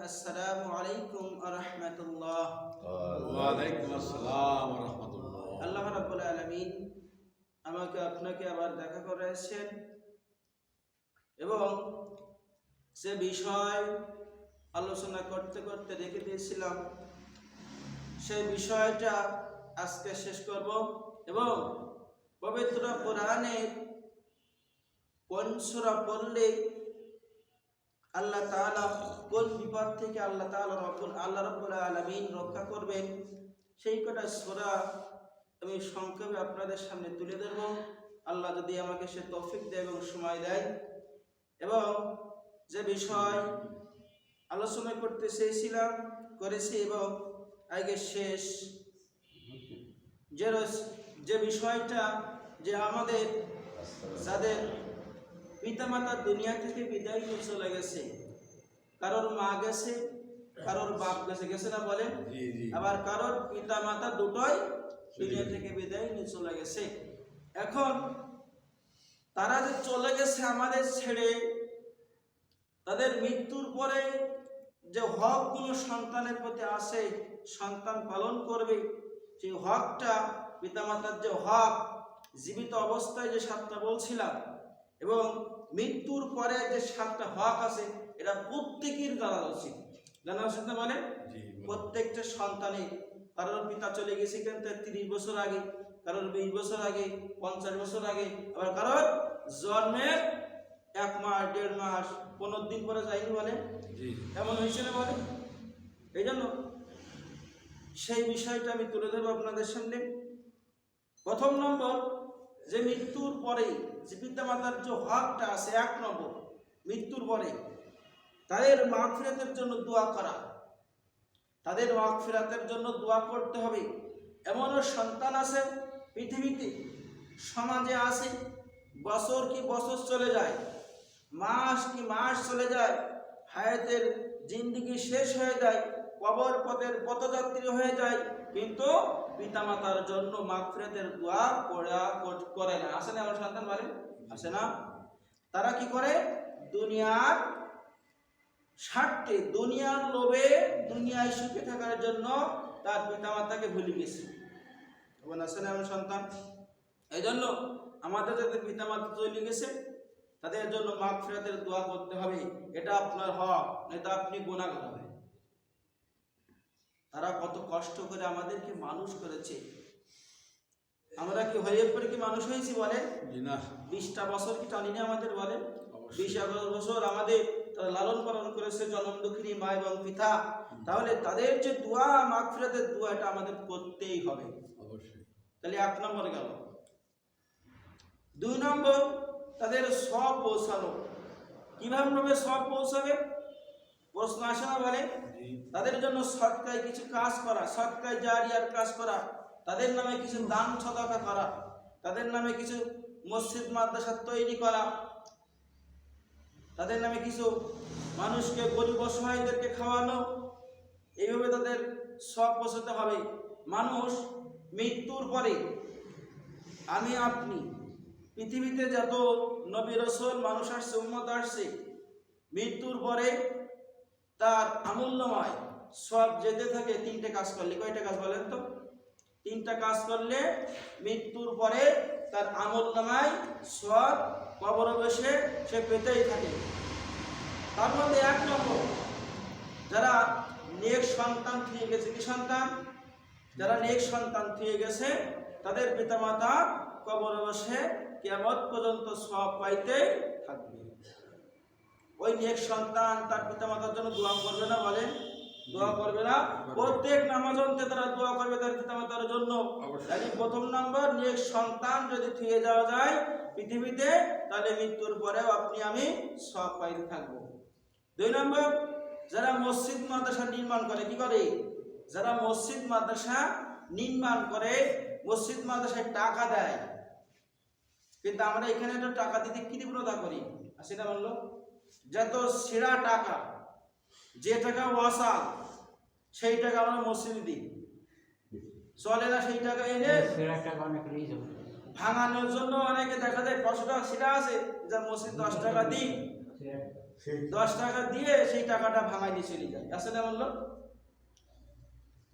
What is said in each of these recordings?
আসসালামু আলাইকুম আ রহমতুল্লাহ ওয়ালাইকুম আসসালাম ওয়া রাহমাতুল্লাহ আল্লাহ রাব্বুল আলামিন আমাকে আপনাকে আবার দেখা করেছেন এবং সে বিষয় আলোচনা করতে করতে রেখে দিয়েছিলাম সেই বিষয়টা আজকে শেষ করব এবং পবিত্র কোরআনের কোন সূরা পড়লে আল্লাহ তাআলা কোন বিপদ থেকে আল্লাহ তাআলা রব্বুল আল্লাহ রাব্বুল আলামিন রক্ষা করবেন, সেই কটা সূরা আমি সংক্ষেপে আপনাদের সামনে তুলে ধরব। আল্লাহ যদি আমাকে সে তৌফিক দেয় এবং সময় দেয়। এবং যে বিষয় আলোচনা করতে চেয়েছিলাম, করেছি এবং আগে শেষ। যে বিষয়টা যে আমাদের যাদের পিতামাতা দুনিয়া থেকে বিদায় নিয়ে চলে গেছে। কারোর মা গেছে কারোর বাপ গেছে। গেছে না বলেন আবার কারোর পিতা মাতা দুটোই দুনিয়া থেকে বিদায় নিয়ে চলে গেছে। এখন তারা যে চলে গেছে আমাদের ছেড়ে তাদের মৃত্যুর পরে যে হক কোনো সন্তানের প্রতি আসে সন্তান পালন করবে সেই হকটা পিতামাতার যে হক জীবিত অবস্থায় যে সাতটা বলছিলাম এবং মৃত্যুর পরে যে সাতটা হক আছে এটা প্রত্যেকের জানা উচিত জানা উচিত না মানে? প্রত্যেকটা সন্তানে কারোর পিতা চলে গেছে কিন্তু তিরিশ বছর আগে কারোর বিশ বছর আগে পঞ্চাশ বছর আগে আবার কারোর জন্মের এক মাস দেড় মাস পনেরো দিন পরে যায়নি বলে জি এমন হয়েছে না বলে এই জন্য সেই বিষয়টা আমি তুলে ধরবো আপনাদের সামনে। প্রথম নম্বর যে মৃত্যুর পরে যে পিতামাতার যে হকটা আছে, এক নম্বর মৃত্যুর পরে তাদের মাগফিরাতের জন্য দোয়া করা। তাদের মাগফিরাতের জন্য দোয়া করতে হবে। এমনও সন্তান আছে, পৃথিবীতে সমাজে আছে, বছর কি বছর চলে যায়, মাস কি মাস চলে যায়, হায়াতের জিন্দগি শেষ হয়ে যায় কবর পথের পথযাত্রী হয়ে যায়, কিন্তু পিতামাতার জন্য মাগফিরাতের দোয়া করা করে না। আসে না আমার সন্তান বলে আসে না। তারা কি করে? দুনিয়ার স্বার্থে দুনিয়ার লোভে দুনিয়ায় সুখে থাকার জন্য তার পিতামাতাকে ভুলে গেছে। এবং আছে না আমার সন্তান? এই জন্য আমাদের যাদের পিতামাতা চলে গেছে, তাদের জন্য মাগ ফেরাতের দোয়া করতে হবে। এটা আপনার হক এটা আপনি গুণাগার হবে তারা কত কষ্ট করে আমাদেরকে মানুষ করেছে। আমরা কি হয়ে পরে কি মানুষ হয়েছি বলে না। বিশটা বছর কি টানিনি আমাদের বলে। বিশ এগারো বছর আমাদের তারা লালন পালন করেছে জনম দুঃখিনী মা এবং পিতা। তাহলে তাদের যে দোয়া মাগফিরাতের দোয়া এটা আমাদের করতেই হবে। অবশ্যই। তাহলে এক নম্বর গেল। দুই নম্বর তাদের সব পৌঁছানো কীভাবে সব পৌঁছাবে? প্রশ্ন আসে না বলে তাদের জন্য সৎকায় কিছু কাজ করা সৎকায় জারিয়ার কাজ করা তাদের নামে কিছু দান সদাকা করা তাদের নামে কিছু মসজিদ মাদ্রাসা তৈরি করা তাদের নামে কিছু মানুষকে গরিব অসহায়দেরকে খাওয়ানো এইভাবে তাদের সব পৌঁছাতে হবে। মানুষ মৃত্যুর পরে আমি আপনি পৃথিবীতে যত নবী রসুল মানুষ আসছে উন্মত আসছে মৃত্যুর পরে তার আমূল্যময় সব যেতে থাকে তিনটে কাজ করলে। কয়টা কাজ বলেন তো? তিনটা কাজ করলে মৃত্যুর পরে তার আমূল্যময় সব কবর বসে সে পেতেই থাকে। তার মধ্যে এক নম্বর, যারা নেক সন্তান থুয়ে গেছে, কি সন্তান? যারা নেক সন্তান থুয়ে গেছে, তাদের পিতামাতা কবর বসে কেমন পর্যন্ত সব পাইতে থাকবে। ওই নেক সন্তান তার পিতামাতার জন্য দোয়া করবে না বলেন দোয়া করবে না? প্রত্যেক নামাজ অন্তে তারা দোয়া করবে তার পিতামাতার জন্য। অবশ্যই। প্রথম নম্বর নেক সন্তান যদি থুয়ে যাওয়া যায় পৃথিবীতে তাহলে মৃত্যুর পরেও আপনি আমি সব পাইতে থাকব। দুই নম্বর যারা মসজিদ মাদ্রাসা নির্মাণ করে কি করে? যারা মসজিদ মাদ্রাসা নির্মাণ করে মসজিদ মাদ্রাসায় টাকা দেয়। কিন্তু আমরা এখানে তো টাকা দিতে কৃপণতা করি? আর সেটা বলল যত সেরা টাকা যে টাকা ওয়াসাল সেই টাকা আমরা মসজিদে দিই। চলে না সেই টাকা এনে অনেক ভাঙানোর জন্য অনেকে দেখা যায় পাঁচশো টাকা সেটা আছে যা মসজিদ দশ টাকা দিই। দশ টাকা দিয়ে সেই টাকাটা ভাঙাই নিয়ে চলে যায়। আসলে বলল?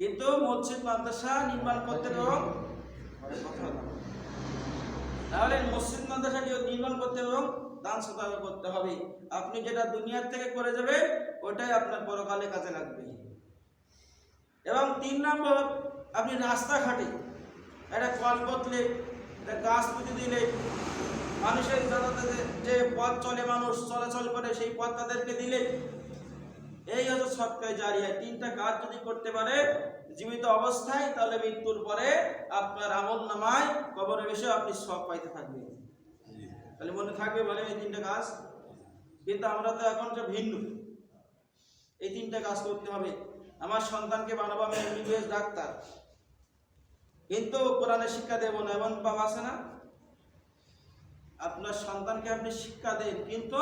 কিন্তু মসজিদ মাদ্রাসা নির্মাণ করতে এবং তাহলে মসজিদ মাদ্রাসা নির্মাণ করতে এবং দান সদাকা করতে হবে। আপনি যেটা দুনিয়ার থেকে করে যাবেন, ওটাই আপনার পরকালে কাজে লাগবে। এবং তিন নম্বর, আপনি রাস্তাঘাটে একটা কল করলে একটা গাছ পুঁতে দিলে মানুষের যাতায়াতে যে পথ চলে, মানুষ চলাচল করে, সেই পথ তাদেরকে দিলে এই হচ্ছে সৎকায় জারিয়া। তিনটা কাজ যদি করতে পারে, জীবিত অবস্থায়, তাহলে মৃত্যুর পরে আপনার আমল নামায় কবরে বেশি আপনি সব পাইতে থাকবেন। তাহলে মনে থাকবে বলে এই তিনটা কাজ। কিন্তু আমরা তো এখন যে ভিন্ন। এই তিনটা কাজ করতে হবে। আমার সন্তানকে বানাবো আমি এমবিবিএস ডাক্তার। কিন্তু কোরআনের শিক্ষা দেবো না, এমন বাবা আছে না? আপনার সন্তানকে আপনি শিক্ষা দেন, কিন্তু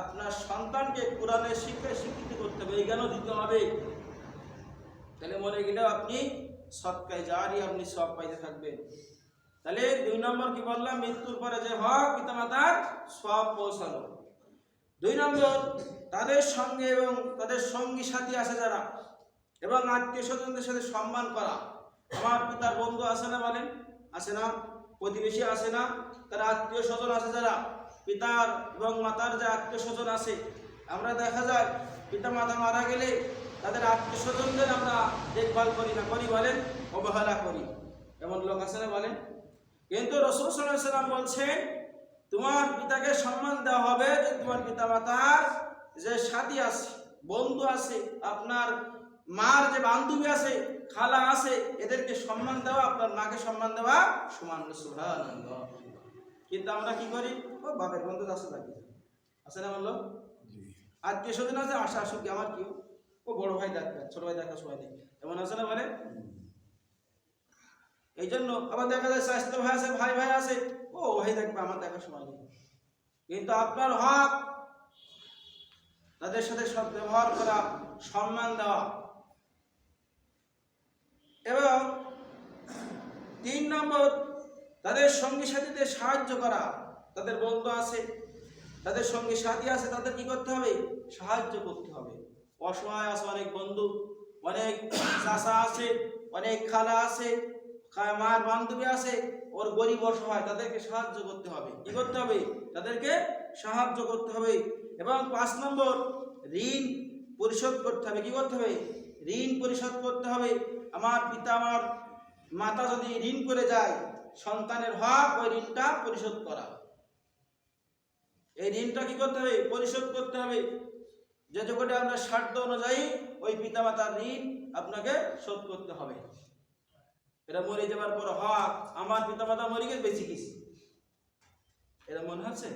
আপনার সন্তানকে কোরআনের শিক্ষায় শিক্ষিত করতে হবে এই জ্ঞানও দিতে হবে। তাহলে মনে গেলেও আপনি সৎকায় যারই আপনি সব পাইতে থাকবেন। তাহলে দুই নম্বর কি বললাম? মৃত্যুর পরে যে হক, পিতামাতার সব পৌঁছানো দুই নম্বর, তাদের সঙ্গে এবং তাদের সঙ্গী সাথী আছে যারা, এবং আত্মীয় স্বজনদের সাথে সম্মান করা। আমার পিতার বন্ধু আছে না বলেন? আছে না? প্রতিবেশী আছে না? তার আত্মীয় স্বজন আছে যারা? পিতার এবং মাতার যে আত্মীয় স্বজন আছে। আমরা দেখা যায় পিতা মাতা মারা গেলে তাদের আত্মীয় স্বজনদের আমরা দেখভাল করি না করি বলেন? অবহেলা করি। এমন লোক আছে না বলেন? কিন্তু রসুল সাল্লাম বলছেন তোমার পিতাকে সম্মান দেওয়া হবে যে তোমার পিতা মাতার যে সাথী আছে বন্ধু আছে আপনার মার যে বান্ধবী আছে খালা আছে এদেরকে সম্মান দেওয়া আপনার মাকে সম্মান দেওয়া সমান সুবহানাল্লাহ। কিন্তু আমরা কি করি? ও বাপের বন্ধু আছে নাকি আছে না বলল? আত্মীয় স্বজন আছে আশা আসুক আমার কি ও বড় ভাই ডাক্তার ছোট ভাই ডাক্তার সবাই দেখে। এমন আছে না বলে? এই জন্য আবার দেখা যায় স্বাস্থ্য ভাই আছে, ভাই ভাই আছে। ও ভাই দেখবে আমার দেখার সময় নেই। কিন্তু আপনার হক, তাদের সাথে সৎ ব্যবহার করা, সম্মান দেওয়া। এবং তিন নম্বর, তাদের সঙ্গী সাথীদের সাহায্য করা। তাদের বন্ধু আছে, তাদের সঙ্গে সাথী আছে, তাদের কি করতে হবে? সাহায্য করতে হবে। অসহায় আছে অনেক বন্ধু, অনেক চাষা আছে, অনেক খালা আছে মার বান্ধবী আছে, ওর গরিব অসহায়, তাদেরকে সাহায্য করতে হবে। কি করতে হবে? তাদেরকে সাহায্য করতে হবে। এবং পাঁচ নম্বর, ঋণ পরিশোধ করতে হবে। কি করতে হবে? ঋণ পরিশোধ করতে হবে। আমার পিতা, আমার মাতা যদি ঋণ করে যায়, সন্তানের হক, ওই ঋণটা পরিশোধ করা। এই ঋণটা কি করতে হবে? পরিশোধ করতে হবে। যে যোগ্যটা আপনার স্বার্থ অনুযায়ী ওই পিতামাতার ঋণ আপনাকে শোধ করতে হবে। এটা মরে যাবার পর হক, আমার পিতামাতা মরে গেছে বেঁচে গেছি এটা মনে হচ্ছে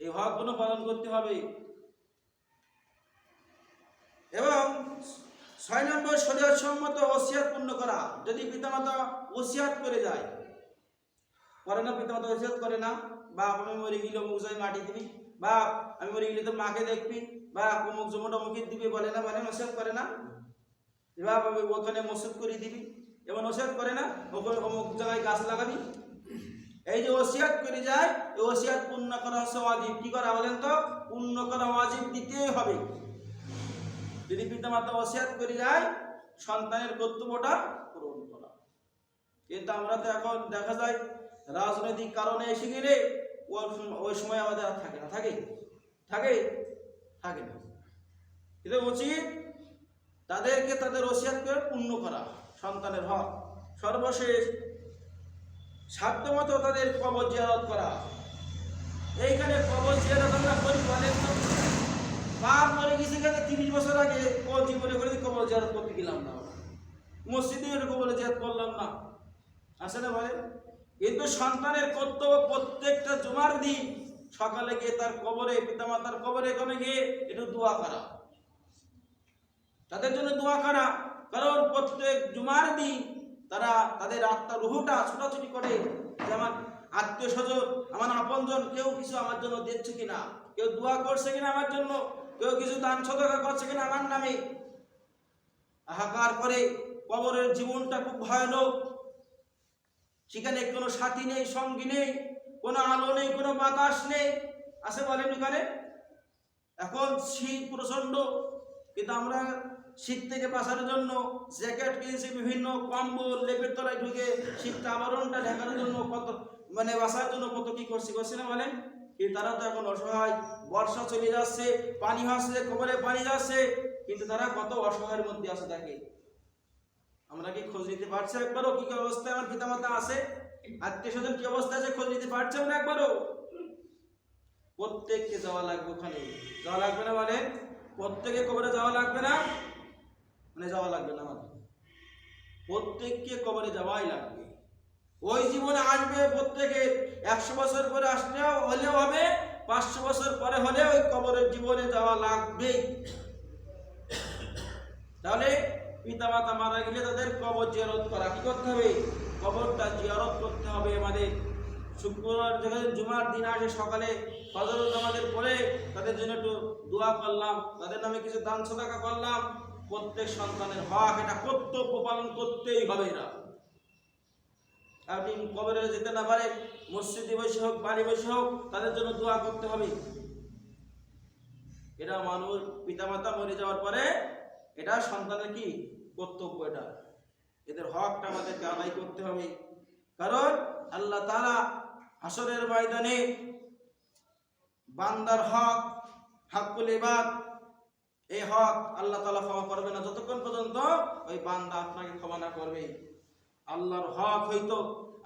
এই হকগুলো পালন করতে হবে। এবং ছয় নম্বর, শরীয়ত সম্মত ওসিয়াত পূর্ণ করা। যদি পিতামাতা ওসিয়াত করে যায় করে না পিতামাতা ওসিয়াত করে না? বাপ, আমি মরে গেলে অমুক জায়গায় মাটি দিবি। বাপ, আমি মরে গেলে তো মাকে দেখবি। বা অমুক জমুটা অমুকে দিবি বলে না, বলে ওসিয়াত করে না? বাপ, আমি ওখানে মসুদ করে দিবি। এমন ওসিয়াত করে না ওখানে অমুক জায়গায় গাছ লাগাবি। এই যে ওসিয়াত করে যায়, এই ওসিয়াত পূর্ণ করা হচ্ছে ওয়াজিব। কি করা বলেন তো? পূর্ণ করা ওয়াজিব দিতেই হবে। যদি পিতামাতা ওসিয়াত করে যায়, সন্তানের কর্তব্যটা পূরণ করা। কিন্তু আমরা তো এখন দেখা যায়, রাজনৈতিক কারণে এসে গেলে ওই সময় আমাদের আর থাকে না। থাকে? থাকে? থাকে না। কিন্তু উচিত তাদেরকে তাদের ওসিয়াত করে পূর্ণ করা। সন্তানের হক। সর্বশেষ সাধ্যমতো তাদের কবর জিয়ারত করা এইখানে কবর জিয়ারত আমরা করি তো। বাপ মরে গেছে গেছে তিরিশ বছর আগে। ও জীবনে করে কবর জিয়ারত করতে গেলাম না। মসজিদে কবর জিয়ারত করলাম না। আসে না বলে কিন্তু সন্তানের কর্তব্য প্রত্যেকটা জুমার দিন সকালে গিয়ে তার কবরে, পিতামাতার কবরে এখানে গিয়ে একটু দোয়া করা। তাদের জন্য দোয়া করা। কারণ প্রত্যেক জুমার দিন তারা তাদের আত্মার রুহুটা ছোটাছুটি করে যে আমার আত্মীয় স্বজন, আমার আপনজন কেউ কিছু আমার জন্য দিচ্ছে কিনা? কেউ দোয়া করছে কিনা আমার জন্য? কেউ কিছু দান সদকা করছে কিনা আমার নামে? হাহাকার করে কবরের জীবনটা খুব ভয়ানক। সেখানে কোনো সাথী নেই, সঙ্গী নেই, কোনো আলো নেই, কোনো বাতাস নেই। আছে বলেন ওখানে এখন শীত প্রচণ্ড কিন্তু আমরা শীত থেকে বাঁচার জন্য জ্যাকেট কিনছি বিভিন্ন কম্বল লেপের তলায় ঢুকে শীতটা আবরণটা ঢাকার জন্য কত মানে বাঁচার জন্য কত কি করছি করছি না মানে কিন্তু তারা তো এখন অসহায়, বর্ষা চলে যাচ্ছে, পানি আসছে কবরে পানি যাচ্ছে, কিন্তু তারা কত অসহায়ের মধ্যে আছে দেখে। আমরা কি খোঁজ নিতে পারছি একবারও? কি কি অবস্থায় আমার পিতামাতা আছে? আত্মীয় স্বজন কি অবস্থা আছে খোঁজ নিতে পারছে না একবারও? প্রত্যেককে যাওয়া লাগবে ওখানে। যাওয়া লাগবে না মানে প্রত্যেকে কবরে যাওয়া লাগবে না? মানে যাওয়া লাগবে না মানে প্রত্যেককে কবরে যাওয়াই লাগবে। ওই জীবনে আসবে প্রত্যেকে একশো বছর পরে আসলেও হলেও হবে, পাঁচশো বছর পরে হলে ওই কবরের জীবনে যাওয়া লাগবে তাহলে পিতা মাতা মারা গেলে তাদের কবর জিয়ারত করা। কি করতে হবে? কবরটা জিয়ারত করতে হবে আমাদের। শুক্রবার যখন জুমার দিন আসে সকালে ফজর আমাদের পরে তাদের জন্য একটু দোয়া করলাম। তাদের নামে কিছু দান সদাকা করলাম। প্রত্যেক সন্তানের হক এটা কর্তব্য পালন করতেই হবে না আপনি কবরে যেতে না পারে, মসজিদে বসে হোক, বাড়ি বসে হোক, তাদের জন্য দোয়া করতে হবে। এটা মানুষ, পিতামাতা মরে যাওয়ার পরে এটা সন্তানের কি? কর্তব্য এটা। এদের হকটা আমাদেরকে আদায় করতে হবে। কারণ আল্লাহ তাআলা হাসরের ময়দানে বান্দার হক, হাক্কুল ইবাদ এই হক আল্লাহ তাআলা ক্ষমা করবে না। যতক্ষণ পর্যন্ত ওই বান্দা আপনাকে ক্ষমা না করবে। আল্লাহর হক হইতো,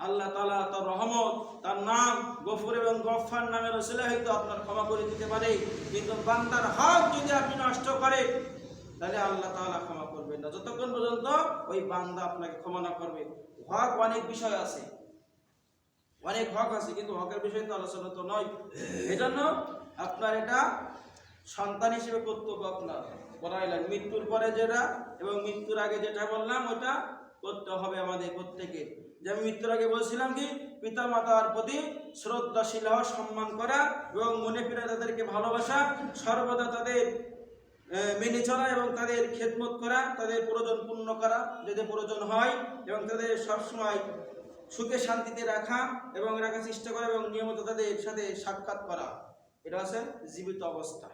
আল্লাহ তাআলা তার রহমত, তার নাম গফুর এবং গফফার নামের রসিলা হয়তো আপনার ক্ষমা করে দিতে পারে। কিন্তু বান্দার হক যদি আপনি নষ্ট করেন, তাহলে আল্লাহ তাআলা ক্ষমা করবেন না। যতক্ষণ পর্যন্ত ওই বান্দা আপনাকে ক্ষমা না করবে। হক অনেক বিষয় আছে। অনেক হক আছে, কিন্তু হকের বিষয় তো আলোচনা তো নয়। এজন্য আপনার এটা সন্তান হিসেবে কর্তব্য আপনার। পড়াইলেন মৃত্যুর পরে যেটা এবং মৃত্যুর আগে যেটা বললাম, ওটা করতে হবে আমাদের প্রত্যেকে। যে আমি মৃত্যুর আগে বলছিলাম কি পিতা মাতার প্রতি শ্রদ্ধাশীল হওয়া, সম্মান করা এবং মনে ফিরে তাদেরকে ভালোবাসা, সর্বদা তাদের মেনে চলা এবং তাদের খেদমত করা, তাদের প্রয়োজন পূর্ণ করা যদি প্রয়োজন হয় এবং তাদের সবসময় সুখে শান্তিতে রাখা এবং রাখার চেষ্টা করা এবং নিয়মিত তাদের সাথে সাক্ষাৎ করা। এটা আছে জীবিত অবস্থা।